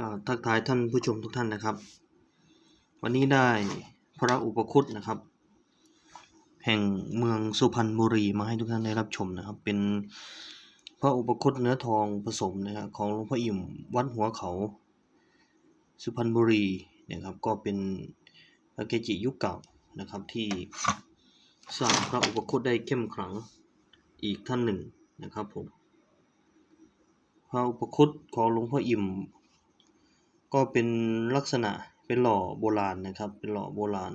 ก็ทักทายท่านผู้ชมทุกท่านนะครับ วันนี้ได้พระอุปคุตนะครับ แห่งเมืองสุพรรณบุรีมาให้ทุกท่านได้รับชมนะครับ เป็นพระอุปคุตเนื้อทองผสมนะครับของหลวงพ่ออิ่มวัดหัวเขา สุพรรณบุรีนะครับ ก็เป็นพระเกจิยุคเก่านะครับที่สร้างพระอุปคุตได้เข้มขลังอีกท่านหนึ่งนะครับผมพระอุปคุตของหลวงพ่ออิ่ม ก็เป็นลักษณะเป็นหล่อโบราณนะครับ เป็นหล่อโบราณ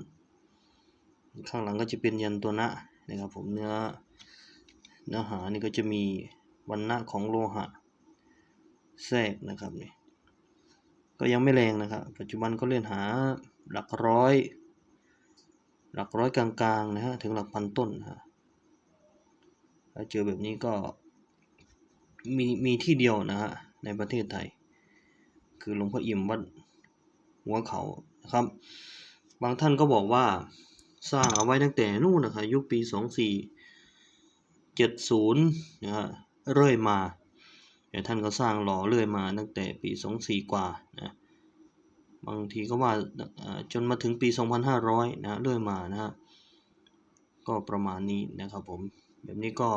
ข้างหลังก็จะเป็นยันตัวนะนะครับผมเนื้อเนื้อหานี่ก็จะมีวันณะของโลหะแทรกนะครับนี่ก็ยังไม่แรงนะครับ ปัจจุบันก็เล่นหาหลักร้อย หลักร้อยกลางๆนะฮะถึงหลักพันต้นฮะถ้าเจอแบบนี้ก็มีมีที่เดียวนะฮะในประเทศไทย คือหลวงพ่ออิ่มวัดหัวเขานะครับ บางท่านก็บอกว่าสร้างเอาไว้ตั้งแต่นู่นนะครับยุคปี 2470นะฮะเรื่อยมาแต่ท่านก็สร้างหล่อเรื่อยมาตั้งแต่ปี 24 กว่านะบางทีก็ว่าจนมาถึงปี 2500 นะเรื่อยมานะฮะก็ประมาณนี้นะครับผม แบบนี้ก็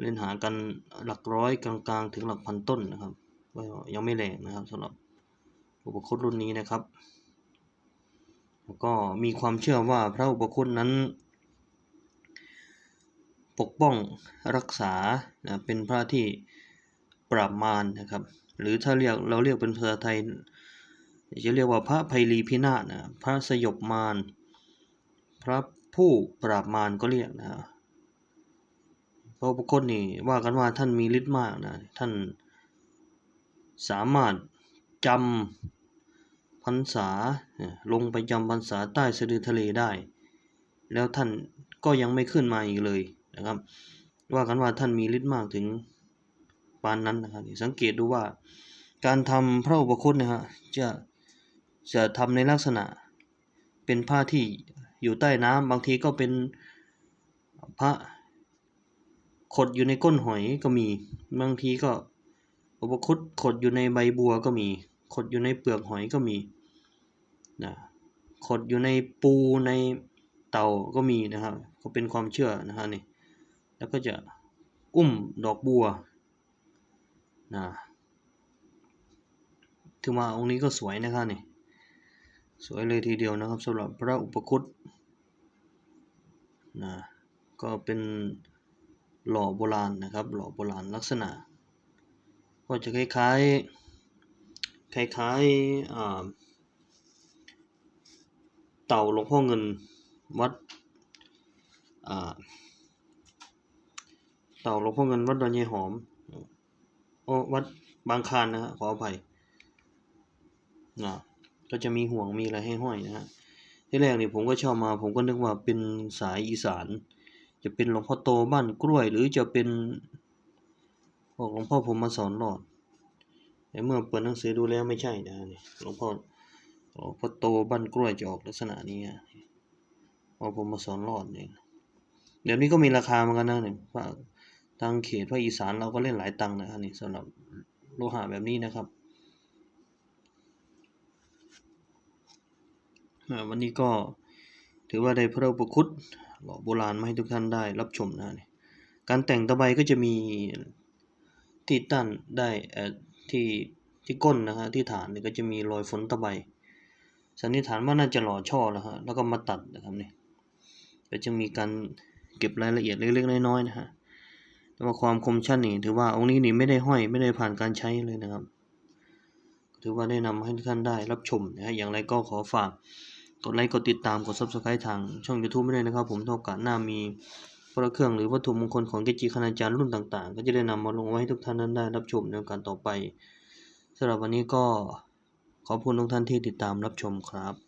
เล่นหากันหลักร้อยกลางๆ ถึงหลักพันต้นนะครับ ก็ยังไม่แรงนะครับสำหรับอุปคตรุ่นนี้นะครับ แล้วก็มีความเชื่อว่าพระอุปคตนั้น ปกป้องรักษานะเป็นพระที่ปราบมารนะครับ หรือถ้าเรียกเราเรียกเป็นภาษาไทยจะเรียกว่าพระภัยรีพินาศนะพระสยบมารพระผู้ปราบมารก็เรียกนะพระอุปคตนี่ว่ากันว่าท่านมีฤทธิ์มากนะท่าน สามารถจำพรรษาลงไปจำพรรษาใต้สะดือทะเลได้ แล้วท่านก็ยังไม่ขึ้นมาอีกเลยนะครับ ว่ากันว่าท่านมีฤทธิ์มากถึงปานนั้นนะครับ สังเกตดูว่าการทำพระอุปคุตนะฮะจะจะทำในลักษณะเป็นผ้าที่อยู่ใต้น้ำบางทีก็เป็นพระขดอยู่ในก้นหอยก็มีบางทีก็ อุปคุตขดอยู่ในใบบัวก็มี ขดอยู่ในเปลือกหอยก็มีนะขดอยู่ในปูในเต่าก็มีนะครับ ก็เป็นความเชื่อนะฮะนี่ แล้วก็จะอุ้มดอกบัวนะถึงมาองค์นี้ก็สวยนะครับนี่ สวยเลยทีเดียวนะครับสำหรับพระอุปคุตนะก็เป็นหล่อโบราณนะครับ หล่อโบราณลักษณะ ก็จะคล้ายๆ คล้ายๆเต่าหลวงพ่อเงินวัดเต่าหลวงพ่อเงินวัดดอนยายหอมโอ้วัดบางคานนะฮะขออภัยนะก็จะมีห่วงมีอะไรให้ห้อยนะฮะที่แรกนี่ผมก็ชอบมาผมก็นึกว่าเป็นสายอีสาน จะเป็นหลวงพ่อโตบ้านกล้วย หรือจะเป็น พวกหลวงพ่อผมมาสอนหลอดแต่เมื่อเปิดหนังสือดูแล้วไม่ใช่นะนี่หลวงพ่อหลวงพ่อโตบ้านกล้วยจะออกลักษณะนี้ฮะพอผมมาสอนหลอดเนี่ยเดี๋ยวนี้ก็มีราคาเหมือนกันนะเนี่ยว่าทางเขตภาคอีสานเราก็เล่นหลายตังค์นะครับนี่สำหรับโลหะแบบนี้นะครับวันนี้ก็ถือว่าได้พระอุปคุตหล่อโบราณมาให้ทุกท่านได้รับชมนะนี่การแต่งตะไบก็จะมี ที่ตั้นได้เอ่อที่ที่ก้นนะฮะที่ฐานเนี่ยก็จะมีรอยฝนตะไบสันนิษฐานว่าน่าจะหล่อช่อแล้วฮะแล้วก็มาตัดนะครับนี่ก็จะมีการเก็บรายละเอียดเล็กๆน้อยๆนะฮะแต่ว่าความคมชัดนี่ถือว่าองค์นี้นี่ไม่ได้ห้อยไม่ได้ผ่านการใช้เลยนะครับ ถือว่าได้นำให้ทุกท่านได้รับชมนะฮะอย่างไรก็ขอฝากกดไลค์กดติดตามกด subscribe ทางช่อง YouTube ไม่ได้นะครับ ผมถ้ากาสหน้ามี ระเครื่องหรือวัตถุมงคลของเกจิคณาจารย์รุ่นต่างๆ ก็จะได้นำมาลงไว้ให้ทุกท่านนั้นได้รับชมในการต่อไปสำหรับวันนี้ก็ขอบคุณทุกท่านที่ติดตามรับชมครับ